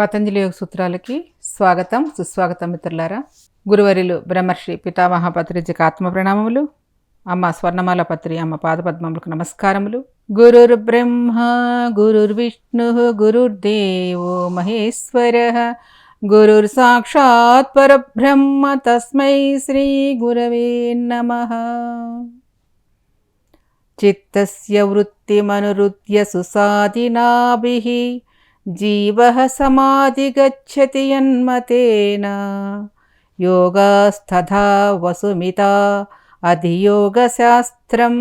పతంజలి యోగ సూత్రాలకి స్వాగతం సుస్వాగతం మిత్రులారా. గురువరిలు బ్రహ్మర్షి పితామహ పత్రిజకి ఆత్మ ప్రణామములు. అమ్మ స్వర్ణమాల పత్రి అమ్మ పాదపద్మములకు నమస్కారములు. గురుర్ బ్రహ్మ గురుర్విష్ణు గురుర్దేవో మహేశ్వర. గురుర్ సాక్షాత్ పరబ్రహ్మ తస్మై శ్రీ గురవే నమ. చిత్తస్య వృత్తిమనురుద్య సుసాదినాభి जीवः समाधिगच्छति यन्मतेन योगास्तथा वसुमिता अधियोगशास्त्रम्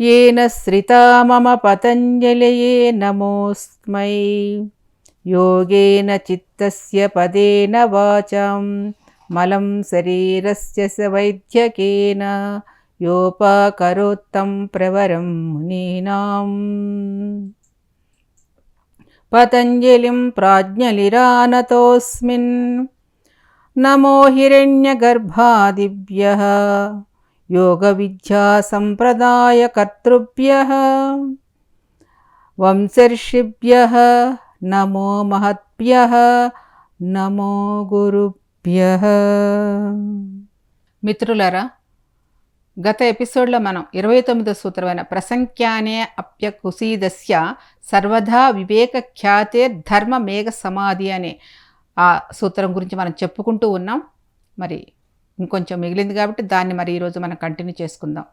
येन श्रिता मम पतञ्जलये नमोऽस्मै योगेन चित्तस्य पदेन वाचां मलं शरीरस्य स वैद्यकेन योपाकरोत्तं प्रवरं मुनीनाम् पतञ्जलिं प्राज्ञलिरानतोऽस्मिन् नमो हिरण्यगर्भादिभ्यः योगविद्यासम्प्रदायकर्तृभ्यः వంశర్షిభ్యः నమో మహద్భ్యः నమో గురుభ్యः మిత్రులారా గత ఎపిసోడ్లో మనం ఇరవై తొమ్మిదో సూత్రమైన ప్రసంఖ్యానే అప్యకుసీదస్య సర్వదా వివేక ఖ్యాతే ధర్మ మేఘ సమాధి అనే ఆ సూత్రం గురించి మనం చెప్పుకుంటూ ఉన్నాం. మరి ఇంకొంచెం మిగిలింది కాబట్టి దాన్ని మరి ఈరోజు మనం కంటిన్యూ చేసుకుందాం.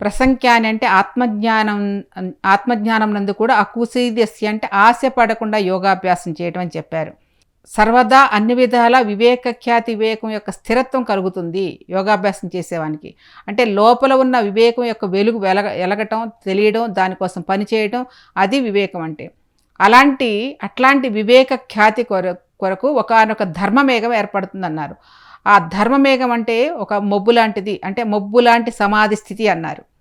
ప్రసంఖ్యాని అంటే ఆత్మజ్ఞానం ఆత్మజ్ఞానం నందు కూడా అకుసీదస్య అంటే ఆశ పడకుండా యోగాభ్యాసం చేయడం అని చెప్పారు. సర్వదా అన్ని విధాల వివేక ఖ్యాతి వివేకం యొక్క స్థిరత్వం కలుగుతుంది యోగాభ్యాసం చేసేవానికి. అంటే లోపల ఉన్న వివేకం యొక్క వెలుగు వెలగ ఎలగటం తెలియడం దానికోసం పనిచేయడం అది వివేకం అంటే. అలాంటి అట్లాంటి వివేక ఖ్యాతి కొర కొరకు ఒకనొక ధర్మమేఘం ఏర్పడుతుందన్నారు. ఆ ధర్మమేఘం అంటే ఒక మొబ్బు లాంటిది అంటే మొబ్బు లాంటి సమాధి స్థితి అన్నారు.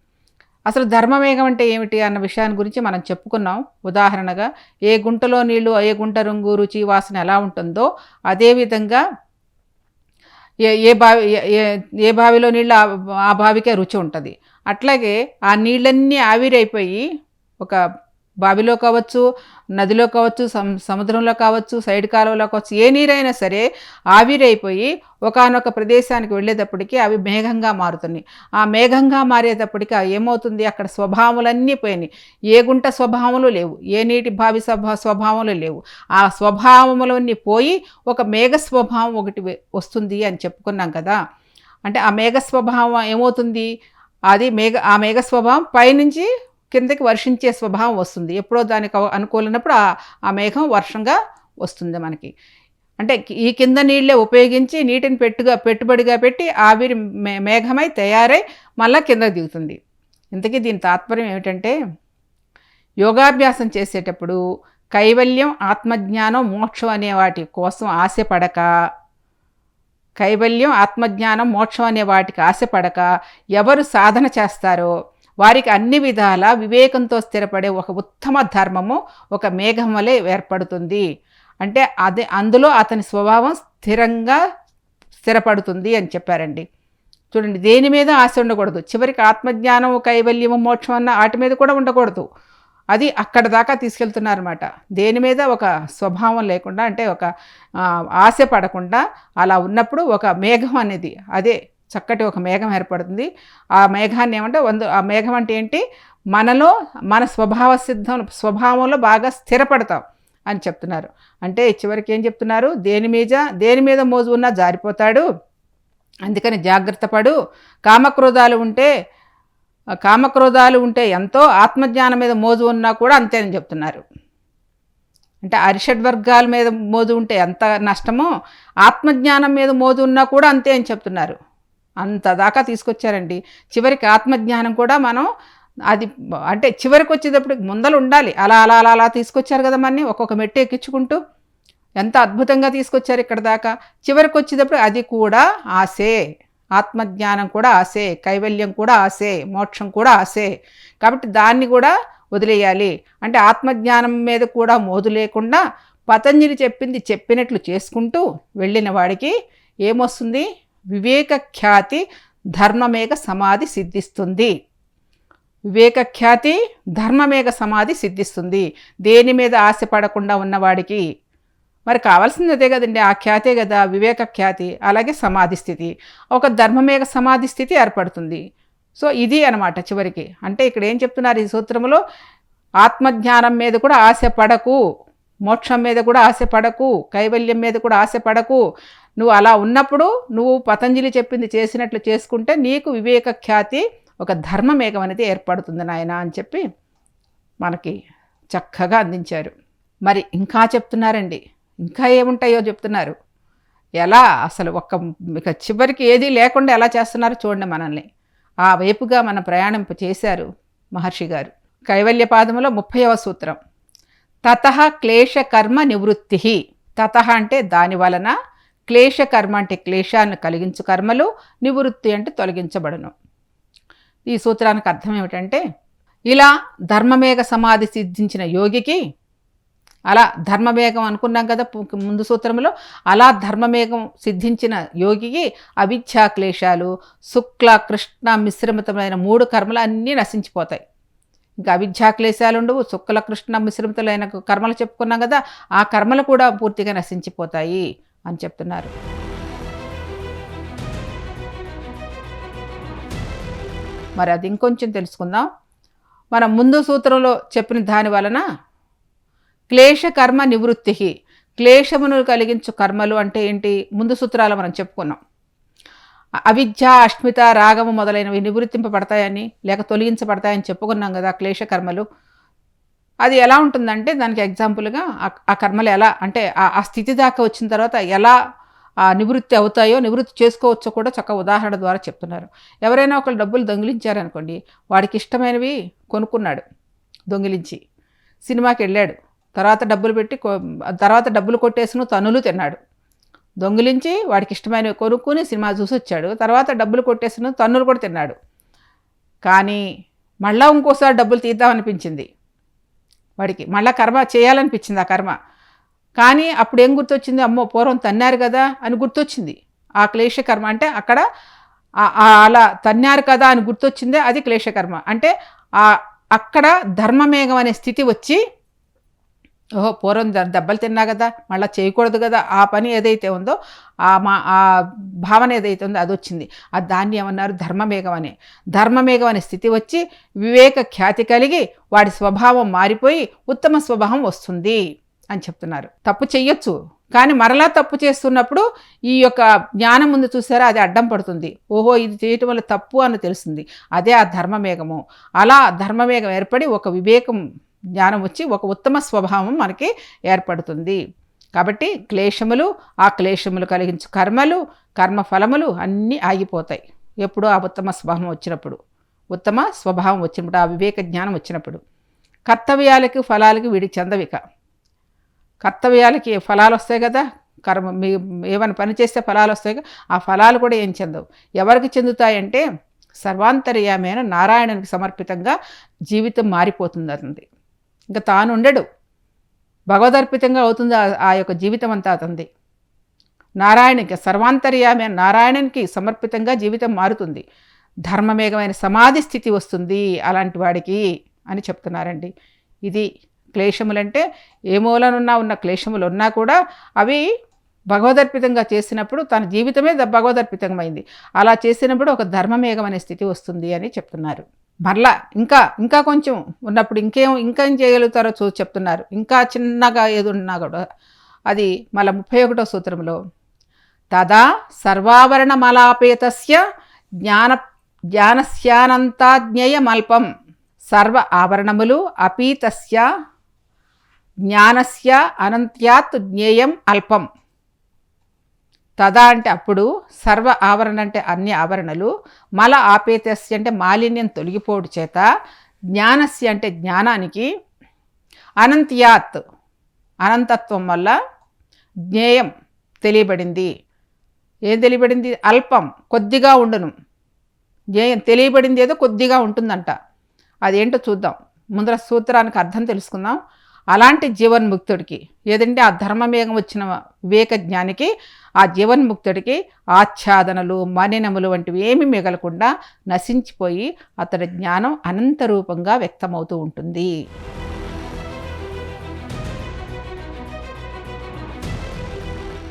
అసలు ధర్మమేఘం అంటే ఏమిటి అన్న విషయాన్ని గురించి మనం చెప్పుకున్నాం. ఉదాహరణగా ఏ గుంటలో నీళ్ళు ఏ గుంట రంగు రుచి వాసన ఎలా ఉంటుందో అదేవిధంగా ఏ ఏ బావి ఏ- ఏ- బావిలో నీళ్ళు ఆ బావికే రుచి ఉంటుంది. అట్లాగే ఆ నీళ్ళన్నీ ఆవిరైపోయి ఒక బావిలో కావచ్చు నదిలో కావచ్చు సముద్రంలో కావచ్చు సైడ్ కాలువలో కావచ్చు ఏ నీరైనా సరే ఆవిరైపోయి ఒకానొక ప్రదేశానికి వెళ్ళేటప్పటికి అవి మేఘంగా మారుతున్నాయి. ఆ మేఘంగా మారేటప్పటికి ఏమవుతుంది? అక్కడ స్వభావములన్నీ పోయినాయి. ఏ గుంట స్వభావములు లేవు. ఏ నీటి బావి స్వభా స్వభావములు లేవు. ఆ స్వభావములన్నీ పోయి ఒక మేఘ స్వభావం ఒకటి వస్తుంది అని చెప్పుకున్నాం కదా. అంటే ఆ మేఘ స్వభావం ఏమవుతుంది? అది మేఘ ఆ మేఘ స్వభావం పైనుంచి కిందకి వర్షించే స్వభావం వస్తుంది. ఎప్పుడో దానికి అనుకూలనప్పుడు ఆ మేఘం వర్షంగా వస్తుంది మనకి. అంటే ఈ కింద నీళ్ళే ఉపయోగించి నీటిని పెట్టుగా పెట్టుబడిగా పెట్టి ఆవిరి మే మేఘమై తయారై మళ్ళా కింద దిగుతుంది. ఇంతకీ దీని తాత్పర్యం ఏమిటంటే యోగాభ్యాసం చేసేటప్పుడు కైవల్యం ఆత్మజ్ఞానం మోక్షం అనే వాటి కోసం ఆశపడక కైవల్యం ఆత్మజ్ఞానం మోక్షం అనే వాటికి ఆశపడక ఎవరు సాధన చేస్తారో వారికి అన్ని విధాల వివేకంతో స్థిరపడే ఒక ఉత్తమ ధర్మము ఒక మేఘం వలె ఏర్పడుతుంది. అంటే అదే అందులో అతని స్వభావం స్థిరంగా స్థిరపడుతుంది అని చెప్పారండి. చూడండి దేని మీద ఆశ ఉండకూడదు. చివరికి ఆత్మజ్ఞానం కైవల్యము మోక్షం అన్న వాటి మీద కూడా ఉండకూడదు. అది అక్కడ దాకా తీసుకెళ్తున్నారన్నమాట. దేని మీద ఒక స్వభావం లేకుండా అంటే ఒక ఆశ పడకుండా అలా ఉన్నప్పుడు ఒక మేఘం అనేది అదే చక్కటి ఒక మేఘం ఏర్పడుతుంది. ఆ మేఘాన్ని ఏమంటే వంద ఆ మేఘం అంటే ఏంటి? మనలో మన స్వభావ సిద్ధం స్వభావంలో బాగా స్థిరపడతాం అని చెప్తున్నారు. అంటే చివరికి ఏం చెప్తున్నారు? దేని మీద దేని మీద మోజు ఉన్నా జారిపోతాడు. అందుకని జాగ్రత్త పడు. కామక్రోధాలు ఉంటే కామక్రోధాలు ఉంటే ఎంతో ఆత్మజ్ఞానం మీద మోజు ఉన్నా కూడా అంతే అని చెప్తున్నారు. అంటే అరిషడ్ వర్గాల మీద మోజు ఉంటే ఎంత నష్టమో ఆత్మజ్ఞానం మీద మోజు ఉన్నా కూడా అంతే అని చెప్తున్నారు. అంత దాకా తీసుకొచ్చారండి. చివరికి ఆత్మజ్ఞానం కూడా మనం అది అంటే చివరికి వచ్చేటప్పుడు ముందలు ఉండాలి. అలా అలా అలా అలా తీసుకొచ్చారు కదా మనని. ఒక్కొక్క మెట్టు ఎక్కించుకుంటూ ఎంత అద్భుతంగా తీసుకొచ్చారు ఇక్కడ దాకా. చివరికి వచ్చేటప్పుడు అది కూడా ఆశే. ఆత్మజ్ఞానం కూడా ఆశే. కైవల్యం కూడా ఆశే. మోక్షం కూడా ఆశే. కాబట్టి దాన్ని కూడా వదిలేయాలి. అంటే ఆత్మజ్ఞానం మీద కూడా మోదు లేకుండా పతంజలి చెప్పింది చెప్పినట్లు చేసుకుంటూ వెళ్ళిన వాడికి ఏమొస్తుంది? వివేకఖ్యాతి ధర్మమేఘ ధర్మమేక సమాధి సిద్ధిస్తుంది. వివేకఖ్యాతి ధర్మమేఘ సమాధి సిద్ధిస్తుంది. దేని మీద ఆశపడకుండా ఉన్నవాడికి మరి కావాల్సింది అదే కదండి ఆ ఖ్యాతే కదా వివేక ఖ్యాతి అలాగే సమాధి స్థితి. ఒక ధర్మమేఘ సమాధి స్థితి ఏర్పడుతుంది. సో ఇది అనమాట చివరికి. అంటే ఇక్కడ ఏం చెప్తున్నారు ఈ సూత్రంలో ఆత్మజ్ఞానం మీద కూడా ఆశపడకు మోక్షం మీద కూడా ఆశపడకు కైవల్యం మీద కూడా ఆశపడకు నువ్వు అలా ఉన్నప్పుడు నువ్వు పతంజలి చెప్పింది చేసినట్లు చేసుకుంటే నీకు వివేక ఖ్యాతి ఒక ధర్మమేఘం అనేది ఏర్పడుతుంది నాయన అని చెప్పి మనకి చక్కగా అందించారు. మరి ఇంకా చెప్తున్నారండి. ఇంకా ఏముంటాయో చెప్తున్నారు. ఎలా అసలు ఒక్క ఇక చివరికి ఏది లేకుండా ఎలా చేస్తున్నారో చూడండి మనల్ని. ఆ వైపుగా మన ప్రయాణింపు చేశారు మహర్షి గారు. కైవల్య పాదములో ముప్పైవ సూత్రం. తత క్లేశకర్మ నివృత్తి. తత అంటే దాని వలన క్లేశకర్మ అంటే క్లేశాన్ని కలిగించు కర్మలు నివృత్తి అంటే తొలగించబడును. ఈ సూత్రానికి అర్థం ఏమిటంటే ఇలా ధర్మమేఘ సమాధి సిద్ధించిన యోగికి అలా ధర్మమేఘం అనుకున్నాం కదా ముందు సూత్రంలో అలా ధర్మమేఘం సిద్ధించిన యోగికి అవిద్యా క్లేశాలు శుక్ల కృష్ణ మిశ్రమితమైన మూడు కర్మలు అన్నీ నశించిపోతాయి. ఇంకా అవిద్యా క్లేశాలు ఉండవు శుక్ల కృష్ణ మిశ్రమితులైన కర్మలు చెప్పుకున్నాం కదా ఆ కర్మలు కూడా పూర్తిగా నశించిపోతాయి. అని చెప్తున్నారు. మరి అది ఇంకొంచెం తెలుసుకుందాం. మనం ముందు సూత్రంలో చెప్పిన దాని వలన క్లేశ కర్మ నివృత్తి. క్లేశమును కలిగించు కర్మలు అంటే ఏంటి? ముందు సూత్రాలు మనం చెప్పుకున్నాం. అవిద్య అష్మిత రాగము మొదలైనవి నివృత్తింపబడతాయని లేక తొలగించబడతాయని చెప్పుకున్నాం కదా క్లేశ కర్మలు. అది ఎలా ఉంటుందంటే దానికి ఎగ్జాంపుల్గా ఆ కర్మలు ఎలా అంటే ఆ స్థితి దాకా వచ్చిన తర్వాత ఎలా నివృత్తి అవుతాయో నివృత్తి చేసుకోవచ్చో కూడా చక్క ఉదాహరణ ద్వారా చెప్తున్నారు. ఎవరైనా ఒకళ్ళు డబ్బులు దొంగిలించారనుకోండి వాడికి ఇష్టమైనవి కొనుక్కున్నాడు దొంగిలించి. సినిమాకి వెళ్ళాడు తర్వాత డబ్బులు పెట్టి తర్వాత డబ్బులు కొట్టేసిన తనులు తిన్నాడు. దొంగిలించి వాడికి ఇష్టమైనవి కొనుక్కుని సినిమా చూసి వచ్చాడు తర్వాత డబ్బులు కొట్టేసిన తన్నులు కూడా తిన్నాడు. కానీ మళ్ళా ఇంకోసారి డబ్బులు తీద్దామనిపించింది వాడికి. మళ్ళీ కర్మ చేయాలనిపించింది ఆ కర్మ. కానీ అప్పుడు ఏం గుర్తొచ్చింది? అమ్మో పూర్వం తన్నారు కదా అని గుర్తొచ్చింది. ఆ క్లేశకర్మ అంటే అక్కడ అలా తన్నారు కదా అని గుర్తొచ్చిందే అది క్లేశకర్మ. అంటే అక్కడ ధర్మమేఘం అనే స్థితి వచ్చి ఓహో పూర్వం దెబ్బలు తిన్నా కదా మళ్ళీ చేయకూడదు కదా ఆ పని ఏదైతే ఉందో ఆ మా ఆ భావన ఏదైతే ఉందో అది వచ్చింది. ఆ దాన్ని ఏమన్నారు? ధర్మమేఘం అనే ధర్మమేఘం అనే స్థితి వచ్చి వివేక ఖ్యాతి కలిగి వాడి స్వభావం మారిపోయి ఉత్తమ స్వభావం వస్తుంది అని చెప్తున్నారు. తప్పు చెయ్యొచ్చు కానీ మరలా తప్పు చేస్తున్నప్పుడు ఈ యొక్క జ్ఞానం ముందు చూసారా అది అడ్డం పడుతుంది. ఓహో ఇది చేయటం వల్ల తప్పు అని తెలుస్తుంది అదే ఆ ధర్మమేఘము. అలా ధర్మమేఘం ఏర్పడి ఒక వివేకం జ్ఞానం వచ్చి ఒక ఉత్తమ స్వభావం మనకి ఏర్పడుతుంది. కాబట్టి క్లేశములు ఆ క్లేశములు కలిగించు కర్మలు కర్మఫలములు అన్నీ ఆగిపోతాయి. ఎప్పుడు ఆ ఉత్తమ స్వభావం వచ్చినప్పుడు. ఉత్తమ స్వభావం వచ్చినప్పుడు ఆ వివేక జ్ఞానం వచ్చినప్పుడు. కర్తవ్యాలకి ఫలాలకి వీడి చెందవిక. కర్తవ్యాలకి ఫలాలు వస్తాయి కదా కర్మ మీ ఏమైనా పని చేస్తే ఫలాలు వస్తాయి ఆ ఫలాలు కూడా ఏం చెందవు. ఎవరికి చెందుతాయంటే సర్వాంతర్యామైన నారాయణునికి సమర్పితంగా జీవితం మారిపోతుంది అతనిది ఇంకా తాను ఉండడు భగవదర్పితంగా అవుతుంది ఆ యొక్క జీవితం అంతా అతనిది నారాయణకి సర్వాంతర్యామి నారాయణునికి సమర్పితంగా జీవితం మారుతుంది. ధర్మమేఘమైన సమాధి స్థితి వస్తుంది అలాంటి వాడికి అని చెప్తున్నారండి. ఇది క్లేశములంటే ఏ మూలనున్నా ఉన్న క్లేశములు ఉన్నా కూడా అవి భగవదర్పితంగా చేసినప్పుడు తన జీవితమే భగవదర్పితమైంది. అలా చేసినప్పుడు ఒక ధర్మమేఘం అనే స్థితి వస్తుంది అని చెప్తున్నారు. మరలా ఇంకా ఇంకా కొంచెం ఉన్నప్పుడు ఇంకేం ఇంకేం చేయగలుగుతారో చూ చెప్తున్నారు. ఇంకా చిన్నగా ఏది ఉన్నా కూడా అది మళ్ళీ ముప్పై ఒకటో సూత్రంలో తదా సర్వాభరణమలాపేతస్య జ్ఞాన జ్ఞానస్యానంతాజ్ఞేయమల్పం. సర్వ ఆభరణములు అపీతస్య జ్ఞానస్య అనంత్యాత్ జ్ఞేయం అల్పం. తదా అంటే అప్పుడు సర్వ ఆవరణ అంటే అన్ని ఆవరణలు మల ఆపేతస్య అంటే మాలిన్యం తొలగిపోవడం చేత జ్ఞానస్య అంటే జ్ఞానానికి అనంత్యాత్ అనంతత్వం వల్ల జ్ఞేయం తెలియబడింది. ఏం తెలియబడింది? అల్పం కొద్దిగా ఉండను. జ్ఞేయం తెలియబడింది ఏదో కొద్దిగా ఉంటుందంట. అదేంటో చూద్దాం. ముందర సూత్రానికి అర్థం తెలుసుకుందాం. అలాంటి జీవన్ముక్తుడికి ఏదంటే ఆ ధర్మమేఘం వచ్చిన వివేక జ్ఞానికి ఆ జీవన్ముక్తుడికి ఆచ్ఛాదనలు మనినములు వంటివి ఏమి మిగలకుండా నశించిపోయి అతడి జ్ఞానం అనంత రూపంగా వ్యక్తమవుతూ ఉంటుంది.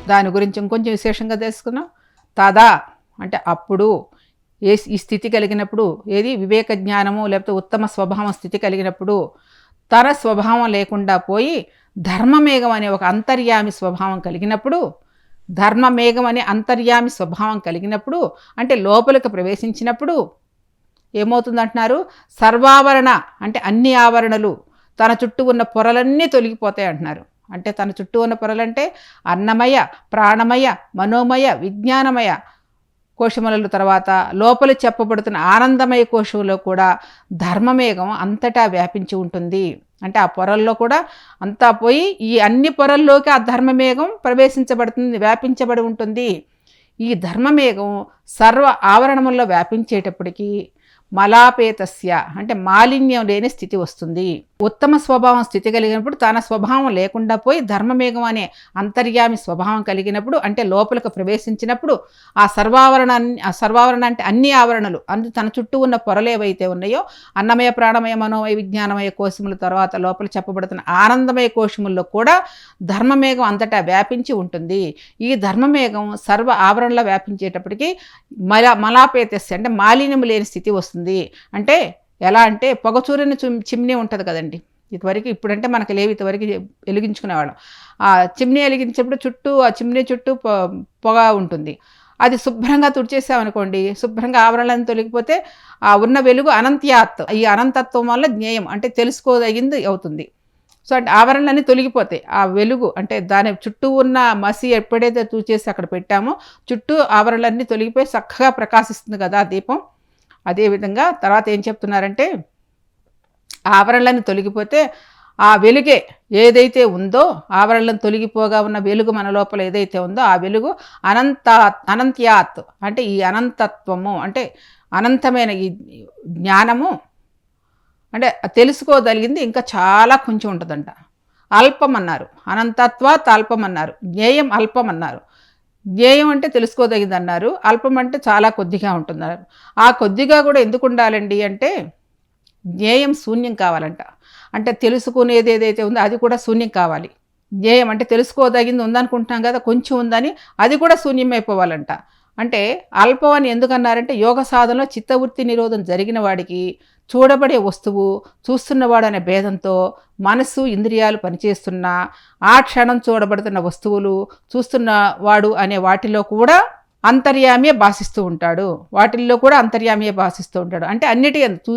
దాని గురించి ఇంకొంచెం విశేషంగా తెలుసుకున్నాం తదా అంటే అప్పుడు ఏ ఈ స్థితి కలిగినప్పుడు ఏది? వివేక జ్ఞానము లేకపోతే ఉత్తమ స్వభావం స్థితి కలిగినప్పుడు తర స్వభావం లేకుండా పోయి ధర్మమేఘం అనే ఒక అంతర్యామి స్వభావం కలిగినప్పుడు ధర్మమేఘం అనే అంతర్యామి స్వభావం కలిగినప్పుడు అంటే లోపలికి ప్రవేశించినప్పుడు ఏమవుతుందంటున్నారు? సర్వావరణ అంటే అన్ని ఆవరణలు తన చుట్టూ ఉన్న పొరలన్నీ తొలగిపోతాయి అంటున్నారు. అంటే తన చుట్టూ ఉన్న పొరలంటే అన్నమయ ప్రాణమయ మనోమయ విజ్ఞానమయ కోశముల తర్వాత లోపలి చెప్పబడుతున్న ఆనందమయ కోశంలో కూడా ధర్మమేఘం అంతటా వ్యాపించి ఉంటుంది. అంటే ఆ పొరల్లో కూడా అంతా పోయి ఈ అన్ని పొరల్లోకి ఆ ధర్మమేఘం ప్రవేశించబడుతుంది వ్యాపించబడి ఉంటుంది. ఈ ధర్మమేఘం సర్వ ఆవరణముల్లో వ్యాపించేటప్పటికీ మలాపేతస్య అంటే మాలిన్యం లేని స్థితి వస్తుంది. ఉత్తమ స్వభావం స్థితి కలిగినప్పుడు తన స్వభావం లేకుండా పోయి ధర్మమేఘం అనే అంతర్యామి స్వభావం కలిగినప్పుడు అంటే లోపలికి ప్రవేశించినప్పుడు ఆ సర్వావరణ ఆ సర్వావరణ అంటే అన్ని ఆవరణలు అందు తన చుట్టూ ఉన్న పొరలు ఏవైతే ఉన్నాయో అన్నమయ ప్రాణమయ మనోమయ విజ్ఞానమయ కోశముల తర్వాత లోపల చెప్పబడుతున్న ఆనందమయ కోశముల్లో కూడా ధర్మమేఘం అంతటా వ్యాపించి ఉంటుంది. ఈ ధర్మమేఘం సర్వ ఆవరణలో వ్యాపించేటప్పటికీ మల మలాపేతస్య అంటే మాలిన్యం లేని స్థితి వస్తుంది. అంటే ఎలా అంటే పొగచూరిన చిమ్నీ ఉంటుంది కదండి. ఇదివరకు ఇప్పుడంటే మనకు లేవు ఇదివరకు వెలిగించుకునేవాళ్ళం. ఆ చిమ్నీ వెలిగించినప్పుడు చుట్టూ ఆ చిమ్నీ చుట్టూ పొగ ఉంటుంది. అది శుభ్రంగా తుడిచేసామనుకోండి శుభ్రంగా ఆవరణలను తొలగిపోతే ఆ ఉన్న వెలుగు అనంత్యాత్ ఈ అనంతత్వం వల్ల జ్ఞేయం అంటే తెలుసుకోదగింది అవుతుంది. సో అంటే ఆవరణలన్నీ తొలగిపోతాయి. ఆ వెలుగు అంటే దాని చుట్టూ ఉన్న మసి ఎప్పుడైతే తూచేసి అక్కడ పెట్టామో చుట్టూ ఆవరణలన్నీ తొలగిపోయి చక్కగా ప్రకాశిస్తుంది కదా ఆ దీపం. అదేవిధంగా తర్వాత ఏం చెప్తున్నారంటే ఆవరణలను తొలగిపోతే ఆ వెలుగే ఏదైతే ఉందో ఆవరణలను తొలగిపోగా ఉన్న వెలుగు మన లోపల ఏదైతే ఉందో ఆ వెలుగు అనంత అనంత్యాత్ అంటే ఈ అనంతత్వము అంటే అనంతమైన ఈ జ్ఞానము అంటే తెలుసుకోగలిగింది ఇంకా చాలా కొంచెం ఉంటుందంట. అల్పం అన్నారు అనంతత్వాత్ అల్పం అన్నారు జ్ఞేయం అల్పం అన్నారు ధ్యేయం అంటే తెలుసుకోదగిందన్నారు అల్పం అంటే చాలా కొద్దిగా ఉంటున్నారు. ఆ కొద్దిగా కూడా ఎందుకు ఉండాలండి అంటే ధ్యేయం శూన్యం కావాలంట. అంటే తెలుసుకునేది ఏదైతే ఉందో అది కూడా శూన్యం కావాలి. ధ్యేయం అంటే తెలుసుకోదగింది ఉందనుకుంటున్నాం కదా కొంచెం ఉందని అది కూడా శూన్యమైపోవాలంట. అంటే అల్పం అని ఎందుకన్నారంటే యోగ సాధనలో చిత్తవృత్తి నిరోధం జరిగిన వాడికి చూడబడే వస్తువు చూస్తున్నవాడు అనే భేదంతో మనసు ఇంద్రియాలు పనిచేస్తున్నా ఆ క్షణం చూడబడుతున్న వస్తువులు చూస్తున్నవాడు అనే వాటిలో కూడా అంతర్యామియే భాషిస్తూ ఉంటాడు. వాటిల్లో కూడా అంతర్యామియే భాషిస్తూ ఉంటాడు. అంటే అన్నిటి చూ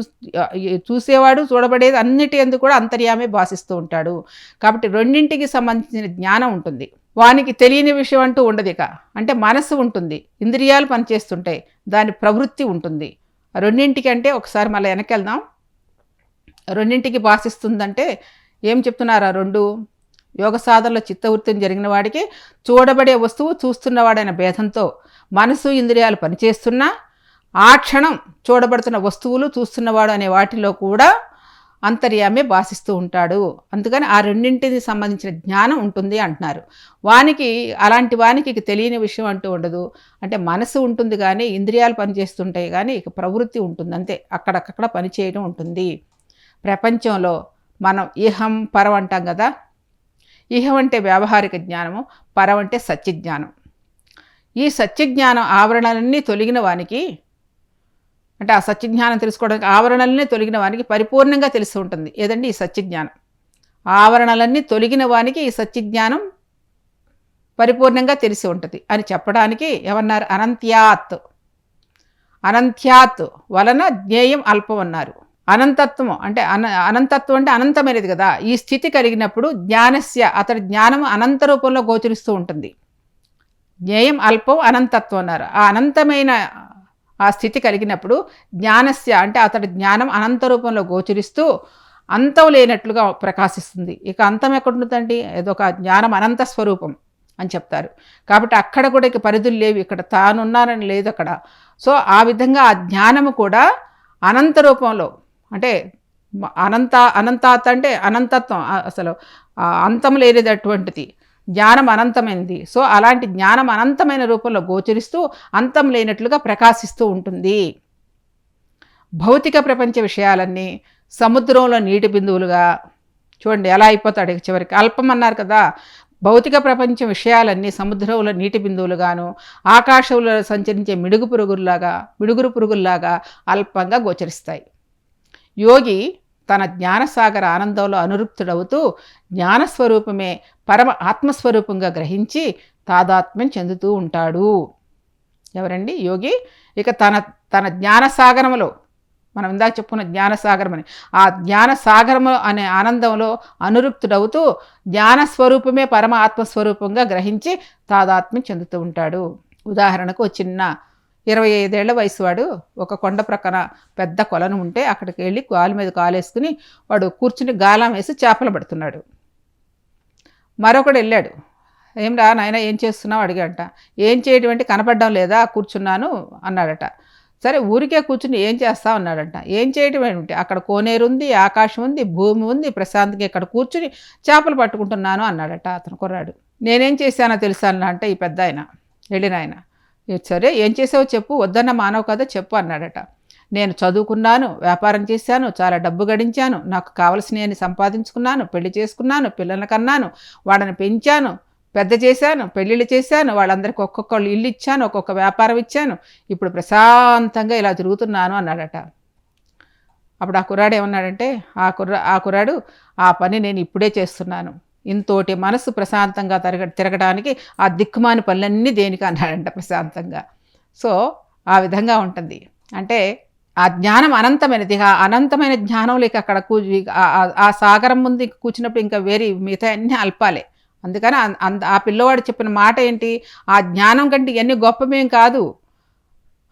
చూసేవాడు చూడబడేది అన్నిటి ఎందుకు కూడా అంతర్యామే భాషిస్తూ ఉంటాడు. కాబట్టి రెండింటికి సంబంధించిన జ్ఞానం ఉంటుంది. వానికి తెలియని విషయం అంటూ ఉండదు అంటే మనసు ఉంటుంది ఇంద్రియాలు పనిచేస్తుంటాయి దాని ప్రవృత్తి ఉంటుంది. రెండింటికి అంటే ఒకసారి మళ్ళీ వెనకెళ్దాం రెండింటికి భాషిస్తుందంటే ఏం చెప్తున్నారు ఆ రెండు? యోగ సాధనలో చిత్తవృత్తిని జరిగిన వాడికి చూడబడే వస్తువు చూస్తున్నవాడైన భేదంతో మనసు ఇంద్రియాలు పనిచేస్తున్నా ఆ క్షణం చూడబడుతున్న వస్తువులు చూస్తున్నవాడు అనే వాటిలో కూడా అంతర్యామే భాషిస్తూ ఉంటాడు. అందుకని ఆ రెండింటికి సంబంధించిన జ్ఞానం ఉంటుంది అంటున్నారు. వానికి అలాంటి వానికి తెలియని విషయం అంటూ ఉండదు. అంటే మనసు ఉంటుంది కానీ ఇంద్రియాలు పనిచేస్తుంటాయి కానీ ఇక ప్రవృత్తి ఉంటుంది అంతే. అక్కడక్కడ పనిచేయడం ఉంటుంది. ప్రపంచంలో మనం ఇహం పరం అంటాం కదా. ఇహం అంటే వ్యావహారిక జ్ఞానము పరం అంటే సత్యజ్ఞానం. ఈ సత్యజ్ఞానం ఆవరణలన్నీ తొలగిన వానికి అంటే ఆ సత్యజ్ఞానం తెలుసుకోవడానికి ఆవరణలన్నీ తొలగిన వానికి పరిపూర్ణంగా తెలిసి ఉంటుంది. ఏదండి ఈ సత్యజ్ఞానం? ఆవరణలన్నీ తొలగిన వానికి ఈ సత్యజ్ఞానం పరిపూర్ణంగా తెలిసి ఉంటుంది. అని చెప్పడానికి ఏమన్నారు? అనంత్యాత్. అనంత్యాత్ వలన జ్ఞేయం అల్పం అన్నారు. అనంతత్వం అంటే అన అనంతత్వం అంటే అనంతమైనది కదా. ఈ స్థితి కలిగినప్పుడు జ్ఞానస్య అతడి జ్ఞానం అనంత రూపంలో గోచరిస్తూ ఉంటుంది. జ్ఞేయం అల్పం అనంతత్వం అన్నారు. ఆ అనంతమైన ఆ స్థితి కలిగినప్పుడు జ్ఞానస్య అంటే అతడి జ్ఞానం అనంత రూపంలో గోచరిస్తూ అంతం లేనట్లుగా ప్రకాశిస్తుంది. ఇక అంతం ఎక్కడుంటుందండి? ఏదొక జ్ఞానం అనంత స్వరూపం అని చెప్తారు. కాబట్టి అక్కడ కూడా ఇక పరిధులు లేవు. ఇక్కడ తానున్నానని లేదు అక్కడ. సో ఆ విధంగా ఆ జ్ఞానము కూడా అనంత రూపంలో అంటే అనంత అనంతాత్ అంటే అనంతత్వం అసలు అంతం లేనిదటువంటిది. జ్ఞానం అనంతమైనది సో అలాంటి జ్ఞానం అనంతమైన రూపంలో గోచరిస్తూ అంతం లేనట్లుగా ప్రకాశిస్తూ ఉంటుంది. భౌతిక ప్రపంచ విషయాలన్నీ సముద్రంలో నీటి బిందువులుగా చూడండి ఎలా అయిపోతాడు చివరికి. అల్పం అన్నారు కదా భౌతిక ప్రపంచ విషయాలన్నీ సముద్రంలో నీటి బిందువులుగాను ఆకాశంలో సంచరించే మిడుగు పురుగుల్లాగా మిడుగురు పురుగుల్లాగా అల్పంగా గోచరిస్తాయి. యోగి తన జ్ఞానసాగర ఆనందంలో అనురుప్తుడవుతూ జ్ఞానస్వరూపమే పరమ ఆత్మస్వరూపంగా గ్రహించి తాదాత్మ్యం చెందుతూ ఉంటాడు. ఎవరండి? యోగి. ఇక తన తన జ్ఞానసాగరములో మనం ఇందాక చెప్పుకున్న జ్ఞానసాగరం అని ఆ జ్ఞానసాగరము అనే ఆనందంలో అనురుక్తుడవుతూ జ్ఞానస్వరూపమే పరమ ఆత్మస్వరూపంగా గ్రహించి తాదాత్మ్యం చెందుతూ ఉంటాడు. ఉదాహరణకు చిన్న ఇరవై ఐదేళ్ళ వయసు వాడు ఒక కొండ ప్రక్కన పెద్ద కొలను ఉంటే అక్కడికి వెళ్ళి కాలు మీద కాలేసుకుని వాడు కూర్చుని గాలం వేసి చేపలు పడుతున్నాడు. మరొకడు వెళ్ళాడు ఏం రా నాయన ఏం చేస్తున్నావు అడిగాడట. ఏం చేయటువంటి అంటే కనపడడం లేదా? కూర్చున్నాను అన్నాడట. సరే ఊరికే కూర్చుని ఏం చేస్తావు అన్నాడంట. ఏం చేయటం ఏమిటి అక్కడ కోనేరు ఉంది ఆకాశం ఉంది భూమి ఉంది ప్రశాంతంగా ఇక్కడ కూర్చుని చేపలు పట్టుకుంటున్నాను అన్నాడట అతను కుర్రాడు. నేనేం చేశానో తెలుసా అన్న అంటే ఈ పెద్ద ఆయన వెళ్ళిన ఆయన. సరే ఏం చేసావో చెప్పు వద్దన్న మానవ కథ చెప్పు అన్నాడట. నేను చదువుకున్నాను వ్యాపారం చేశాను చాలా డబ్బు గడించాను నాకు కావలసినవి సంపాదించుకున్నాను పెళ్ళి చేసుకున్నాను పిల్లలను కన్నాను వాళ్ళని పెంచాను పెద్ద చేశాను పెళ్ళిళ్ళు చేశాను వాళ్ళందరికీ ఒక్కొక్కళ్ళు ఇల్లు ఇచ్చాను ఒక్కొక్క వ్యాపారం ఇచ్చాను ఇప్పుడు ప్రశాంతంగా ఇలా తిరుగుతున్నాను అన్నాడట. అప్పుడు ఆ కుర్రాడు ఏమన్నాడంటే ఆ కుర్ర ఆ కుర్రాడు ఆ పని నేను ఇప్పుడే చేస్తున్నాను. ఇంతోటి మనసు ప్రశాంతంగా తిరగ తిరగడానికి ఆ దిక్కుమాని పనులన్నీ దేనికి అన్నాడంట ప్రశాంతంగా. సో ఆ విధంగా ఉంటుంది. అంటే ఆ జ్ఞానం అనంతమైనది. ఆ అనంతమైన జ్ఞానం లేక అక్కడ కూ ఆ- సాగరం ముందు కూర్చున్నప్పుడు ఇంకా వేరే మిగతా అన్నీ అల్పాలే. అందుకని అంత ఆ పిల్లవాడు చెప్పిన మాట ఏంటి? ఆ జ్ఞానం కంటే ఇవన్నీ గొప్పమేం కాదు.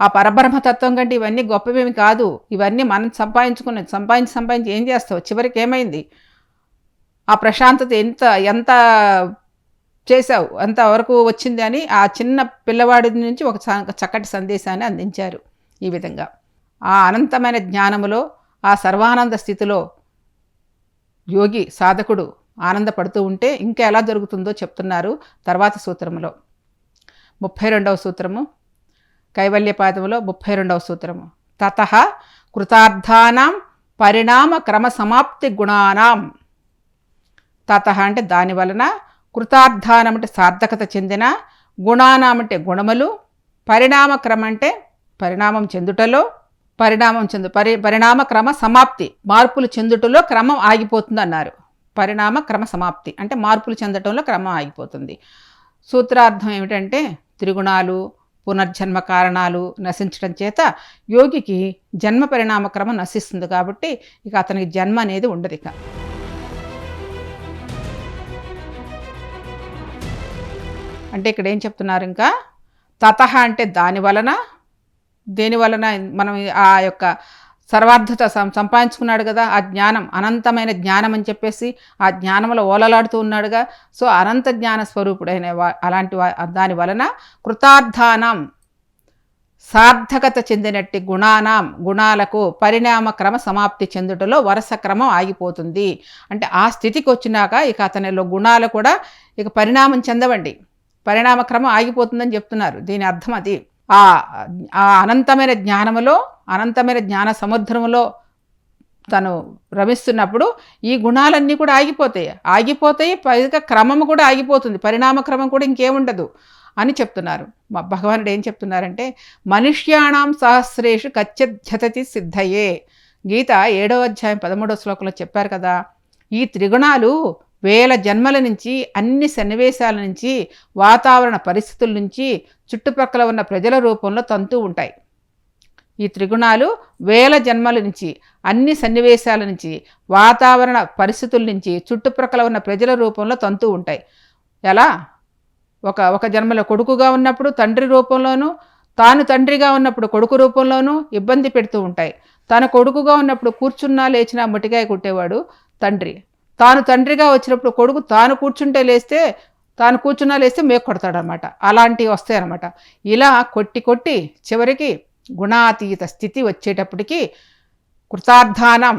ఆ పరబ్రహ్మతత్వం కంటే ఇవన్నీ గొప్పవేమి కాదు. ఇవన్నీ మనం సంపాదించుకున్నది సంపాదించి సంపాదించి ఏం చేస్తావు? చివరికి ఏమైంది? ఆ ప్రశాంతత ఎంత ఎంత చేశావు అంతవరకు వచ్చింది అని ఆ చిన్న పిల్లవాడి నుంచి ఒక చక్కటి సందేశాన్ని అందించారు ఈ విధంగా. ఆ అనంతమైన జ్ఞానములో ఆ సర్వానంద స్థితిలో యోగి సాధకుడు ఆనందపడుతూ ఉంటే ఇంకా ఎలా జరుగుతుందో చెప్తున్నారు తర్వాత సూత్రములో. ముప్పై రెండవ సూత్రము కైవల్యపాదములో ముప్పై రెండవ సూత్రము. తత కృతార్థానం పరిణామ క్రమ సమాప్తి గుణానాం. తత అంటే దాని వలన కృతార్థానమంటే సార్థకత చెందిన గుణానమంటే గుణములు పరిణామ క్రమం అంటే పరిణామం చెందుటలో పరిణామం చెందు పరి పరిణామ క్రమ సమాప్తి మార్పులు చెందుటలో క్రమం ఆగిపోతుంది అన్నారు పరిణామ క్రమ సమాప్తి అంటే మార్పులు చెందటంలో క్రమం ఆగిపోతుంది. సూత్రార్థం ఏమిటంటే త్రిగుణాలు పునర్జన్మ కారణాలు నశించడం చేత యోగికి జన్మ పరిణామ క్రమం నశిస్తుంది కాబట్టి ఇక అతనికి జన్మ అనేది ఉండదు ఇక. అంటే ఇక్కడ ఏం చెప్తున్నారు ఇంకా? తత అంటే దాని వలన దేని వలన మనం ఆ యొక్క సర్వార్థత సంపాదించుకున్నాడు కదా ఆ జ్ఞానం అనంతమైన జ్ఞానం అని చెప్పేసి ఆ జ్ఞానంలో ఓలలాడుతూ ఉన్నాడుగా. సో అనంత జ్ఞాన స్వరూపుడైన అలాంటి వా దాని వలన కృతార్థానం సార్థకత చెందినట్టి గుణానాం గుణాలకు పరిణామ క్రమ సమాప్తి చెందుటలో వరుస క్రమం ఆగిపోతుంది. అంటే ఆ స్థితికి వచ్చినాక ఇక అతనిలో గుణాలు కూడా ఇక పరిణామం చెందవండి. పరిణామ క్రమం ఆగిపోతుందని చెప్తున్నారు. దీని అర్థం అది. ఆ ఆ అనంతమైన జ్ఞానములో అనంతమైన జ్ఞాన సముద్రములో తను రమిస్తున్నప్పుడు ఈ గుణాలన్నీ కూడా ఆగిపోతాయి. ఆగిపోతాయి పైగా క్రమం కూడా ఆగిపోతుంది. పరిణామ క్రమం కూడా ఇంకేముండదు అని చెప్తున్నారు. భగవానుడు ఏం చెప్తున్నారంటే మనుష్యాణం సహస్రేషు కచ్చతి సిద్ధయే. గీత ఏడవ అధ్యాయం పదమూడవ శ్లోకంలో చెప్పారు కదా ఈ త్రిగుణాలు వేల జన్మల నుంచి అన్ని సన్నివేశాల నుంచి వాతావరణ పరిస్థితుల నుంచి చుట్టుపక్కల ఉన్న ప్రజల రూపంలో తంతు ఉంటాయి. ఈ త్రిగుణాలు వేల జన్మల నుంచి అన్ని సన్నివేశాల నుంచి వాతావరణ పరిస్థితుల నుంచి చుట్టుప్రక్కల ఉన్న ప్రజల రూపంలో తంతూ ఉంటాయి. ఎలా? ఒక ఒక జన్మలో కొడుకుగా ఉన్నప్పుడు తండ్రి రూపంలోనూ తాను తండ్రిగా ఉన్నప్పుడు కొడుకు రూపంలోనూ ఇబ్బంది పెడుతూ ఉంటాయి. తన కొడుకుగా ఉన్నప్పుడు కూర్చున్నా లేచినా మొటికాయ కుట్టేవాడు తండ్రి. తాను తండ్రిగా వచ్చినప్పుడు కొడుకు తాను కూర్చుంటే లేస్తే తాను కూర్చున్నా లేస్తే మేకు కొడతాడనమాట అలాంటివి వస్తాయి అనమాట ఇలా కొట్టి కొట్టి చివరికి గుణాతీత స్థితి వచ్చేటప్పటికి కృతార్థానం.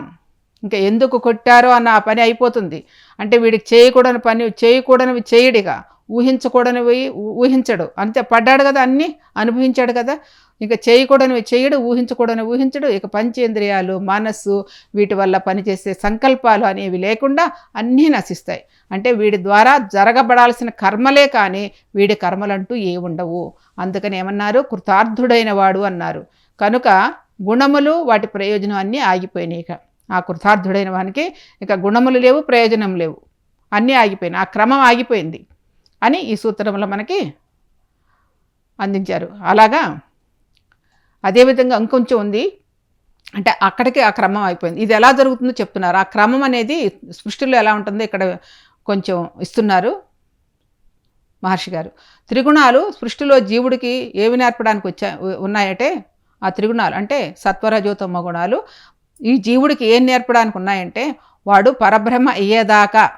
ఇంకా ఎందుకు కొట్టారో అన్న ఆ పని అయిపోతుంది. అంటే వీడికి చేయకూడని పని చేయకూడనివి చేయడిగా. ఊహించకూడనివి ఊహించడు. అంతే పడ్డాడు కదా అన్నీ అనుభవించాడు కదా. ఇంకా చేయకూడనివి చేయడు ఊహించకూడని ఊహించడు. ఇక పంచేంద్రియాలు మనస్సు వీటి వల్ల పనిచేసే సంకల్పాలు అనేవి లేకుండా అన్నీ నశిస్తాయి. అంటే వీడి ద్వారా జరగబడాల్సిన కర్మలే కానీ వీడి కర్మలంటూ ఏ ఉండవు. అందుకని ఏమన్నారు? కృతార్థుడైన వాడు అన్నారు. కనుక గుణములు వాటి ప్రయోజనం అన్నీ ఆగిపోయినాయి ఇక. ఆ కృతార్థుడైన వానికి ఇక గుణములు లేవు ప్రయోజనం లేవు. అన్నీ ఆగిపోయినాయి. ఆ క్రమం ఆగిపోయింది. అని ఈ సూత్రంలో మనకి అందించారు. అలాగా? అదేవిధంగా ఇంకొంచెం ఉంది. అంటే అక్కడికి ఆ క్రమం అయిపోయింది. ఇది ఎలా జరుగుతుందో చెప్తున్నారు. ఆ క్రమం అనేది సృష్టిలో ఎలా ఉంటుందో ఇక్కడ కొంచెం ఇస్తున్నారు మహర్షి గారు. త్రిగుణాలు సృష్టిలో జీవుడికి ఏవి నేర్పడానికి వచ్చా ఉన్నాయంటే ఆ త్రిగుణాలు. అంటే సత్వరజోతమ గుణాలు. ఈ జీవుడికి ఏం నేర్పడానికి ఉన్నాయంటే వాడు పరబ్రహ్మ అయ్యేదాకా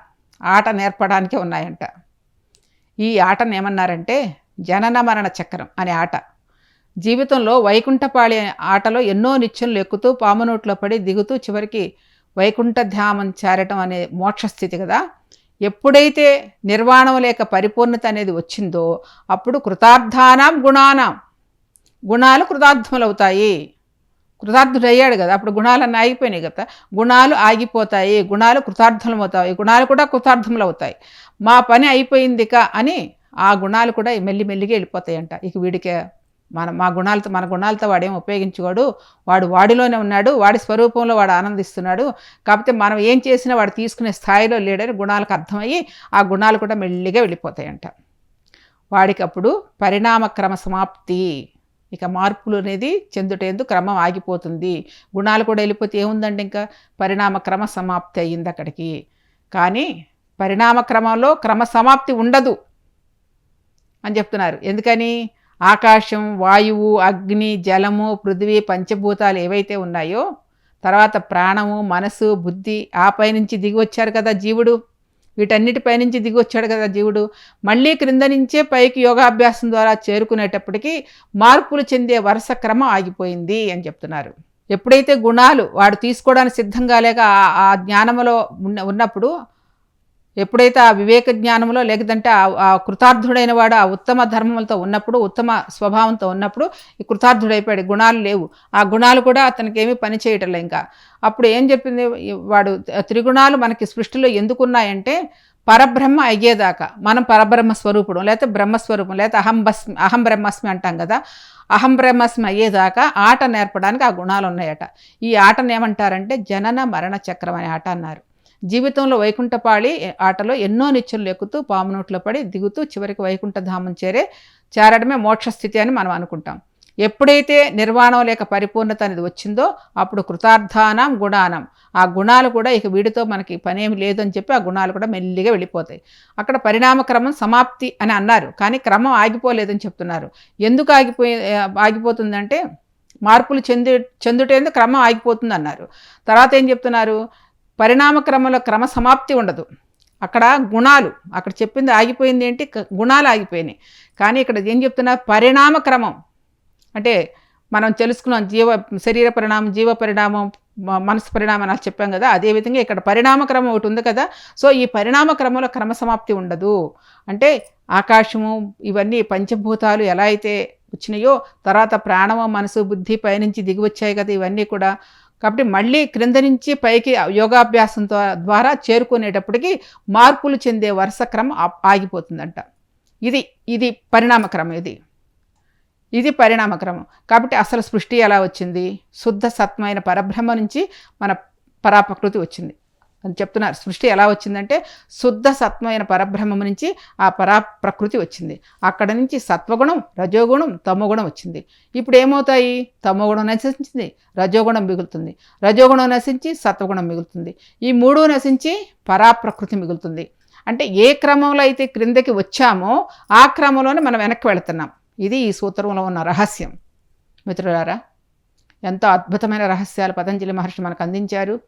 ఆట నేర్పడానికే ఉన్నాయంట. ఈ ఆటను ఏమన్నారంటే జనన మరణ చక్రం అనే ఆట. జీవితంలో వైకుంఠపాళి అనే ఆటలో ఎన్నో నిత్యంలు ఎక్కుతూ పామునోట్లో పడి దిగుతూ చివరికి వైకుంఠ ధ్యానం చేరటం అనే మోక్షస్థితి కదా. ఎప్పుడైతే నిర్వాణం లేక పరిపూర్ణత అనేది వచ్చిందో అప్పుడు కృతార్థానాం గుణానాం. గుణాలు కృతార్థములవుతాయి. కృతార్థుడు అయ్యాడు కదా. అప్పుడు గుణాలన్నీ ఆగిపోయినాయి కదా. గుణాలు ఆగిపోతాయి గుణాలు కృతార్థములు అవుతాయి గుణాలు కూడా కృతార్థములు అవుతాయి మా పని అయిపోయింది ఇక అని ఆ గుణాలు కూడా మెల్లిమెల్లిగా వెళ్ళిపోతాయంట. ఇక వీడికి మన మా గుణాలతో మన గుణాలతో వాడేం ఉపయోగించుకోడు. వాడు వాడిలోనే ఉన్నాడు వాడి స్వరూపంలో వాడు ఆనందిస్తున్నాడు. కాకపోతే మనం ఏం చేసినా వాడు తీసుకునే స్థాయిలో లేడని గుణాలకు అర్థమయ్యి ఆ గుణాలు కూడా మెల్లిగా వెళ్ళిపోతాయంట. వాడికి అప్పుడు పరిణామ క్రమ సమాప్తి. ఇక మార్పులు అనేది చెందుటేందు క్రమం ఆగిపోతుంది. గుణాలు కూడా వెళ్ళిపోతే ఏముందండి ఇంకా? పరిణామ క్రమ సమాప్తి అయ్యింది అక్కడికి. కానీ పరిణామ క్రమంలో క్రమ సమాప్తి ఉండదు అని చెప్తున్నారు. ఎందుకని? ఆకాశం వాయువు అగ్ని జలము పృథివీ పంచభూతాలు ఏవైతే ఉన్నాయో తర్వాత ప్రాణము మనసు బుద్ధి ఆ పైనుంచి దిగి వచ్చారు కదా జీవుడు. వీటన్నిటిపై నుంచి దిగి వచ్చాడు కదా జీవుడు. మళ్ళీ క్రింద నుంచే పైకి యోగాభ్యాసం ద్వారా చేరుకునేటప్పటికీ మార్పులు చెందే వరుస క్రమం ఆగిపోయింది అని చెప్తున్నారు. ఎప్పుడైతే గుణాలు వాడు తీసుకోవడానికి సిద్ధంగా లేక ఆ- జ్ఞానంలో ఉన్న ఉన్నప్పుడు ఎప్పుడైతే ఆ వివేక జ్ఞానంలో లేదంటే ఆ- కృతార్థుడైన వాడు ఆ ఉత్తమ ధర్మములతో ఉన్నప్పుడు ఉత్తమ స్వభావంతో ఉన్నప్పుడు ఈ కృతార్థుడైపోయాడు. గుణాలు లేవు. ఆ గుణాలు కూడా అతనికి ఏమీ పని చేయటం ఇంకా. అప్పుడు ఏం చెప్పింది? వాడు త్రిగుణాలు మనకి సృష్టిలో ఎందుకు ఉన్నాయంటే పరబ్రహ్మ అయ్యేదాకా. మనం పరబ్రహ్మ స్వరూపుడు లేకపోతే బ్రహ్మస్వరూపం లేకపోతే అహం భస్మి అహం బ్రహ్మస్మి అంటాం కదా. అహం బ్రహ్మస్మి అయ్యేదాకా ఆట నేర్పడానికి ఆ గుణాలు ఉన్నాయట ఈ ఆటను ఏమంటారంటే జనన మరణ చక్రం అనే ఆట అన్నారు. జీవితంలో వైకుంఠపాళి ఆటలో ఎన్నో నిత్యులు ఎక్కుతూ పామునోట్లో పడి దిగుతూ చివరికి వైకుంఠధామం చేరే చేరడమే మోక్షస్థితి అని మనం అనుకుంటాం. ఎప్పుడైతే నిర్వాణం లేక పరిపూర్ణత అనేది వచ్చిందో అప్పుడు కృతార్థానం గుణానం. ఆ గుణాలు కూడా ఇక వీడితో మనకి పనేమి లేదని చెప్పి ఆ గుణాలు కూడా మెల్లిగా వెళ్ళిపోతాయి. అక్కడ పరిణామ క్రమం సమాప్తి అని అన్నారు. కానీ క్రమం ఆగిపోలేదని చెప్తున్నారు. ఎందుకు ఆగిపోయి ఆగిపోతుందంటే మార్పులు చెంది చెందుటేందుకు క్రమం ఆగిపోతుంది అన్నారు తర్వాత ఏం చెప్తున్నారు? పరిణామ క్రమంలో క్రమ సమాప్తి ఉండదు. అక్కడ గుణాలు అక్కడ చెప్పింది ఆగిపోయింది ఏంటి? క- గుణాలు ఆగిపోయినాయి. కానీ ఇక్కడ ఏం చెప్తున్నా? పరిణామ క్రమం అంటే మనం తెలుసుకున్నాం జీవ శరీర పరిణామం జీవ పరిణామం మనసు పరిణామం అని చెప్పాం కదా అదేవిధంగా ఇక్కడ పరిణామ క్రమం ఒకటి ఉంది కదా సో ఈ పరిణామ క్రమంలో క్రమ సమాప్తి ఉండదు. అంటే ఆకాశము ఇవన్నీ పంచభూతాలు ఎలా అయితే వచ్చినాయో తర్వాత ప్రాణము మనసు బుద్ధి పైనుంచి దిగి వచ్చాయి కదా ఇవన్నీ కూడా కాబట్టి మళ్ళీ క్రింద నుంచి పైకి యోగాభ్యాసం ద్వారా చేరుకునేటప్పటికి మార్పులు చెందే వరుస క్రమం ఆగిపోతుందంట. ఇది ఇది పరిణామక్రమం ఇది. ఇది పరిణామక్రమం కాబట్టి అసలు సృష్టి ఎలా వచ్చింది? శుద్ధ సత్మైన పరబ్రహ్మ నుంచి మన పరాప్రకృతి వచ్చింది. అని చెప్తున్నారు. సృష్టి ఎలా వచ్చిందంటే శుద్ధ సత్వమైన పరబ్రహ్మం నుంచి ఆ పరా ప్రకృతి వచ్చింది. అక్కడ నుంచి సత్వగుణం రజోగుణం తమోగుణం వచ్చింది. ఇప్పుడు ఏమవుతాయి? తమోగుణం నశించింది రజోగుణం మిగులుతుంది. రజోగుణం నశించి సత్వగుణం మిగులుతుంది. ఈ మూడు నశించి పరాప్రకృతి మిగులుతుంది. అంటే ఏ క్రమంలో అయితే క్రిందకి వచ్చామో ఆ క్రమంలోనే మనం వెనక్కి వెళుతున్నాం. ఇది ఈ సూత్రంలో ఉన్న రహస్యం. మిత్రులారా ఎంతో అద్భుతమైన రహస్యాలు పతంజలి మహర్షి మనకు అందించారు.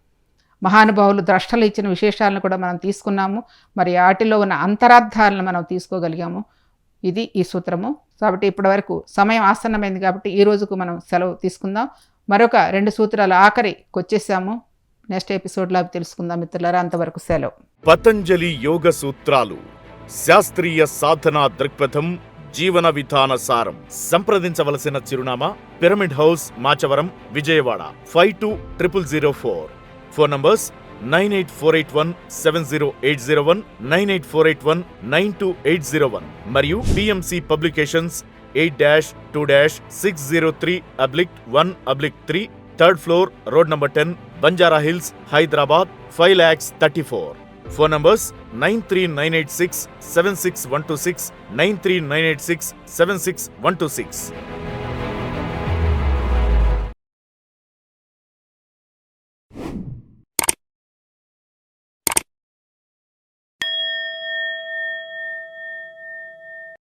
మహానుభావులు ద్రష్టలు ఇచ్చిన విశేషాలను కూడా మనం తీసుకున్నాము. మరి వాటిలో ఉన్న అంతరార్థాలను మనం తీసుకోగలిగాము. ఇది ఈ సూత్రము. కాబట్టి ఇప్పటివరకు సమయం ఆసన్నమైంది కాబట్టి ఈ రోజుకు మనం సెలవు తీసుకుందాం. మరొక రెండు సూత్రాలు ఆఖరికి వచ్చేసాము నెక్స్ట్ ఎపిసోడ్లో తెలుసుకుందాం మిత్రులారా. అంతవరకు సెలవు. పతంజలి యోగ సూత్రాలు. శాస్త్రీయ సాధనా దృక్పథం జీవన విధాన సారం. సంప్రదించవలసిన చిరునామా pyramid house Machavaram Vijayawada. Five two triple zero four. phone numbers nine eight four eight one seven zero eight zero one nine eight four eight one nine two eight zero one మరియు PMC publications eight dash two dash six zero three oblique one oblique three third floor road number ten Banjara Hills Hyderabad five lakhs thirty four phone numbers nine three nine eight six seven six one two six nine three nine eight six seven six one two six